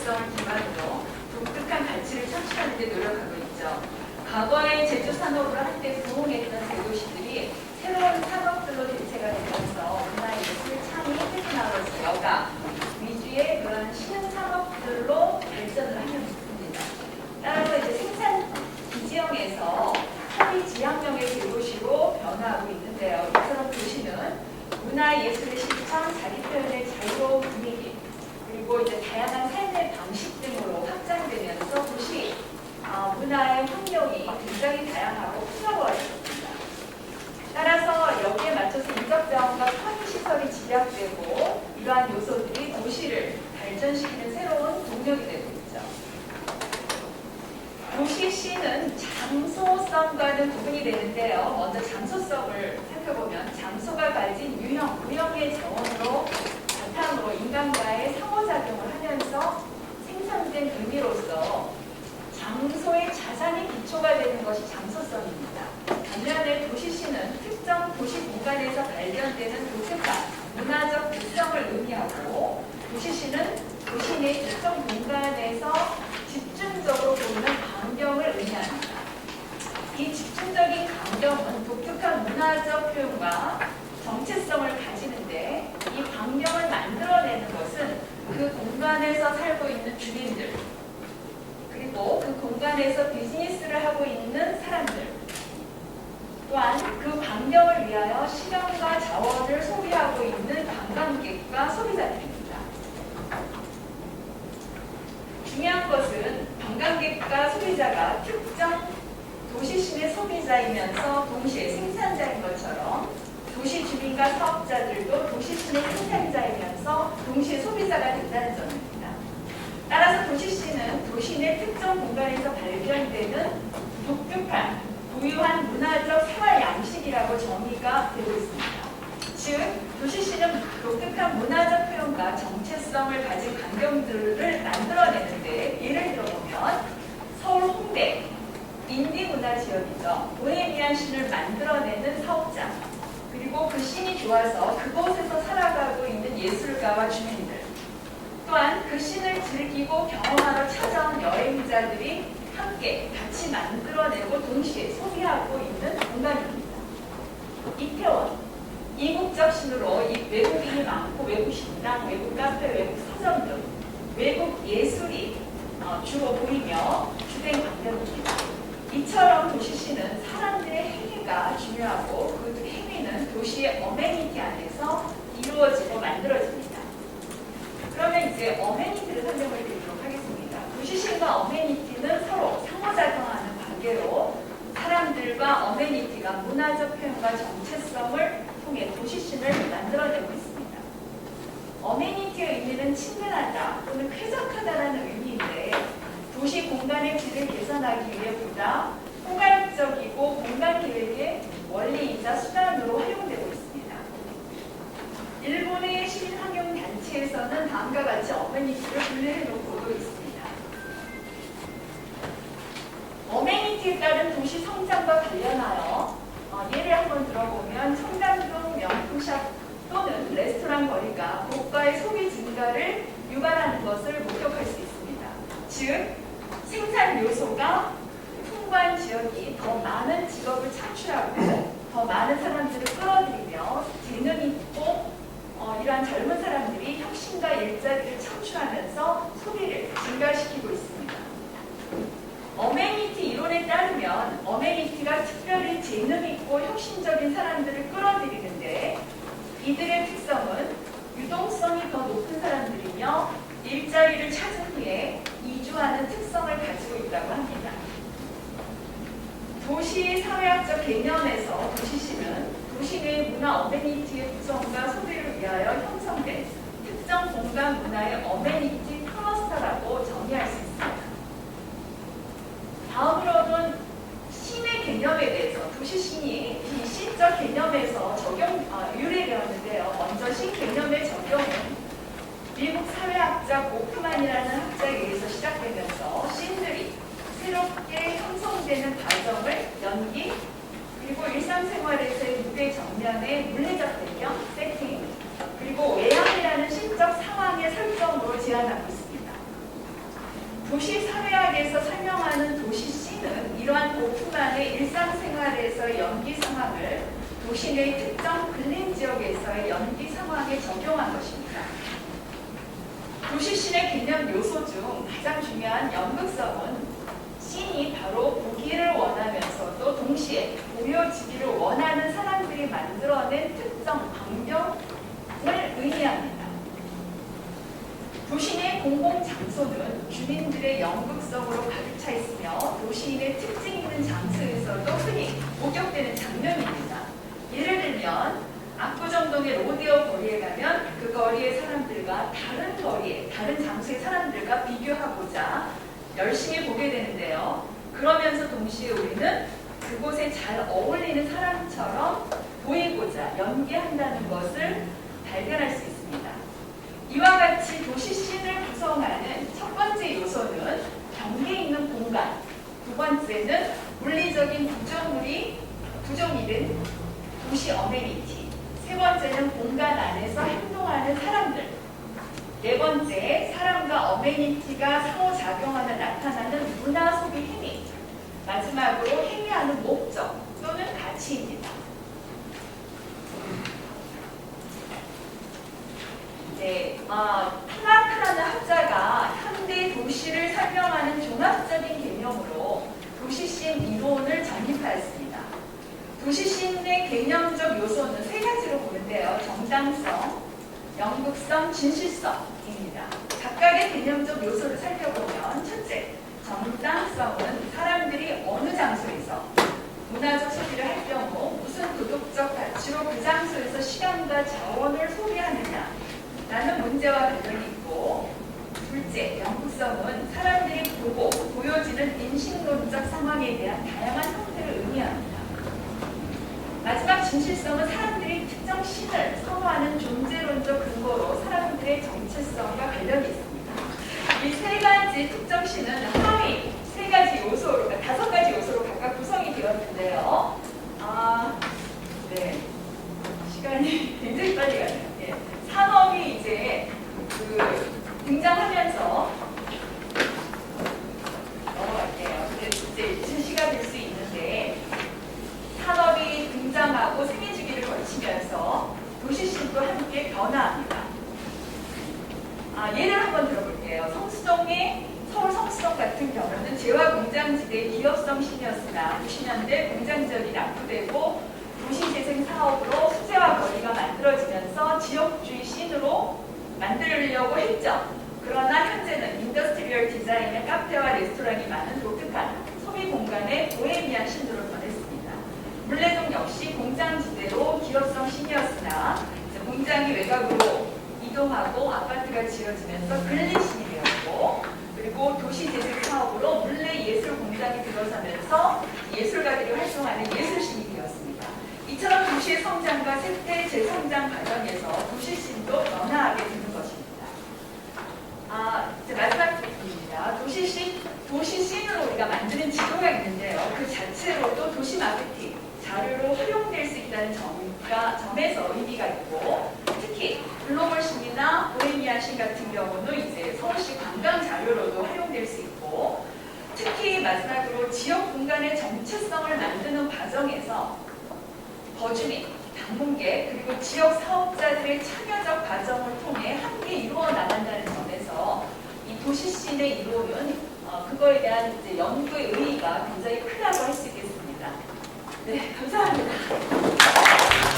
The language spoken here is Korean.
고유성을 기반으로 독특한 가치를 창출하는 데 노력하고 있죠. 과거의 제조 산업으로 한때 부흥했던 대도시들이 새로운 산업들로 대체가 되면서 문화예술, 창의, 테크놀로지, 여가 위주의 그런 신흥 산업들로 발전을 하고 있습니다. 따라서 이제 생산 기지형에서 소비 지향형의 대도시로 변화하고 있는데요. 이처럼 도시는 문화 예술의 실천, 자기 표현의 자유로운 분위기, 그리고 이제 다양한 삶의 방식 등으로 확장되면서 도시 어, 문화의 환경이 굉장히 다양하고 풍요로워졌습니다. 따라서 여기에 맞춰서 인적자원과 편의시설이 집약되고 이러한 요소들이 도시를 발전시키는 새로운 동력이 되고 있죠. 도시시는 장소성과는 구분이 되는데요. 먼저 장소성을 살펴보면 장소가 가진 유형, 무형의 자원으로 바탕으로 인간과의 상호작용을 하면서 생산된 의미로서 장소의 자산이 기초가 되는 것이 장소성입니다. 반면에 도시시는 특정 도시 공간에서 발견되는 독특한 문화적 특성을 의미하고 도시시는 도시 내 특정 공간에서 집중적으로 보이는 광경을 의미합니다. 이 집중적인 광경은 독특한 문화적 표현과 정체성을 가지는데 이 광경을 만들어내는 것은 그 공간에서 살고 있는 주민들 그리고 그 공간에서 비즈니스를 하고 있는 사람들 또한 그 광경을 위하여 시간과 자원을 소비하고 있는 관광객과 소비자들입니다. 중요한 것은 관광객과 소비자가 특정 도시심의 소비자이면서 동시에 생산자인 것처럼 도시 주민과 사업자들도 도시심의 생산자이면서 동시에 소비자가 된다는 점입니다. 따라서 도시시는 도시 내 특정 공간에서 발견되는 독특한 고유한 문화적 생활 양식이라고 정의가 되고 있습니다. 즉, 도시시는 독특한 문화적 표현과 정체성을 가진 광경들을 만들어내는데 예를 들어보면 서울 홍대 인디 문화 지역이죠. 보헤미안 씬을 만들어내는 사업자 그리고 그 씬이 좋아서 그곳에서 살아가고 있는 예술가와 주민들 또한 그 씬을 즐기고 경험하러 찾아온 여행자들이 함께 같이 만들어내고 동시에 소비하고 있는 공간입니다. 이태원 이국적 신으로 이 외국인이 많고 외국 식당, 외국 카페, 외국 서점 등 외국 예술이 어, 주로 보이며 주된 광경입니다. 이처럼 도시시는 사람들의 행위가 중요하고 그 행위는 도시의 어메니티 안에서 이루어지고 만들어집니다. 그러면 이제 어메니티를 설명을 드리도록 하겠습니다. 도시신과 어메니티는 서로 상호작용하는 관계로 사람들과 어메니티가 문화적 표현과 정체성을 통해 도시신을 만들어내고 있습니다. 어메니티의 의미는 친근하다 또는 쾌적하다라는 의미인데 도시 공간의 질을 개선하기 위해 보다 포괄적이고 공간 계획의 원리이자 수단으로 활용되고 있습니다. 일본의 시민환경단체에서는 다음과 같이 어메니티를 분류해 놓고도 있습니다. 어메니티에 따른 도시 성장과 관련하여 어, 예를 한번 들어보면 청담동 명품샵 또는 레스토랑 거리가 고가의 소비 증가를 유발하는 것을 목격할 수 있습니다. 즉, 생산 요소가 풍부한 지역이 더 많은 직업을 창출하고 더 많은 사람들을 끌어들이며 재능 있고 어, 이러한 젊은 사람들이 혁신과 일자리를 창출하면서 소비를 증가시키고 있습니다. 어메니 티 이론에 따르면 어메니티가 특별히 재능 있고 혁신적인 사람들을 끌어들이는데 이들의 특성은 유동성이 더 높은 사람들이며 일자리를 찾은 후에 이주하는 특성을 가지고 있다고 합니다. 도시 사회학적 개념에서 도시시는 도시 내 문화 어메니티의 구성과 소비를 위하여 형성된 특정 공간 문화의 어메니티 클러스터라고 정의할 수 있습니다. 다음으로는 신의 개념에 대해서 도시신이 이 신적 개념에서 적용 아, 유래되었는데요. 먼저 신 개념의 적용은 미국 사회학자 고프만이라는 학자에 의해서 신들이 새롭게 형성되는 과정을 연기 그리고 일상생활에서의 무대 정면의 물리적 배경, 세팅 그리고 외향이라는 신적 시간을 설정으로 제한하고 있습니다. 도시 사회학에서 설명하는 도시 C는 이러한 고프만의 일상생활에서의 연기 상황을 도시 내 특정 근린 지역에서의 연기 상황에 적용한 것입니다. 도시 C의 개념 요소 중 가장 중요한 연극성은 씬이 바로 보기를 원하면서도 동시에 보여지기를 원하는 사람들이 만들어낸 특정 방경을 의미합니다. 도시의 공공 장소는 주민들의 연극성으로 가득 차 있으며 도시인의 특징 있는 장소에서도 흔히 목격되는 장면입니다. 예를 들면 압구정동의 로데오 거리에 가면 그 거리의 사람들과 다른 거리에 다른 장소의 사람들과 비교하고자 열심히 보게 되는데요. 그러면서 동시에 우리는 그곳에 잘 어울리는 사람처럼 보이고자 연기한다는 것을 발견할 수 있습니다. 이와 같이 도시 씬을 구성하는 첫 번째 요소는 경계 있는 공간, 두 번째는 물리적인 구조물이 구조물인 도시 어메니티, 세 번째는 공간 안에서 행동하는 사람들, 네 번째 사람과 어메니티가 상호작용하며 나타나는 문화 소비 행위, 마지막으로 행위하는 목적 또는 가치입니다. 네, 어, 플라크라는 학자가 현대 도시를 설명하는 종합적인 개념으로 도시씬의 개념적 요소는 세 가지로 보는데요. 정당성, 연극성, 진실성입니다. 각각의 개념적 요소를 살펴보면 첫째, 정당성은 사람들이 어느 장소에서 문화적 소비를 할 경우 무슨 도덕적 가치로 그 장소에서 시간과 자원을 소비하느냐 라는 문제와 관련이 있고 둘째, 연극성은 사람들이 보고 보여지는 인식론적 상황에 대한 다양한 형태를 의미합니다. 진실성은 사람들이 특정 신을 선호하는 존재론적 근거로 사람들의 정체성과 관련이 있습니다. 이 세 가지 특정 신은 하위 세 가지 요소로, 그러니까 다섯 가지 요소로 각각 구성이 되었는데요. 아, 네. 시간이 굉장히 빨리 가네요. 예. 산업이 이제 그 등장하면서 넘어갈게요. 근데 이제 실시가 될 수 있는데 산업이 등장하고 생애 주기를 거치면서 도시신도 함께 변화합니다. 아, 예를 한번 들어볼게요. 성수동의 서울 성수동 같은 경우는 재화 공장지대 기업성 신이었으나 90년대 공장지역이 낙후되고 도시재생 사업으로 수제화 거리가 만들어지면서 지역주의 씬으로 만들려고 했죠. 그러나 현재는 인더스트리얼 디자인의 카페와 레스토랑이 많은 독특한 소비 공간의 보헤미안 신으로 변했습니다. 물레동 역시 공장지대로 기업성 신이었으나 이제 공장이 외곽으로 이동하고 아파트가 지어지면서 되었고 그리고 도시재생 사업으로 물레 예술 공장이 들어서면서 예술가들이 활동하는 예술신이 되었습니다. 이처럼 도시의 성장과 세대 재성장 과정에서 도시신도 변화하게 되는 것입니다. 아, 이제 마지막 부분입니다. 도시신, 도시신으로 우리가 만드는 지도가 있는데요. 그 자체로도 도시 마케팅 자료로 활용될 수 있다는 점과, 점에서 의미가 있고 특히 글로벌 신이나 보헤미안 신 같은 경우는 이제 관광 자료로도 활용될 수 있고 특히 마지막으로 지역 공간의 정체성을 만드는 과정에서 거주민, 방문객 그리고 지역 사업자들의 참여적 과정을 통해 함께 이루어 나간다는 점에서 이 도시씬의 이론은 어, 그거에 대한 이제 연구의 의의가 굉장히 크다고 할 수 있겠습니다. 네, 감사합니다.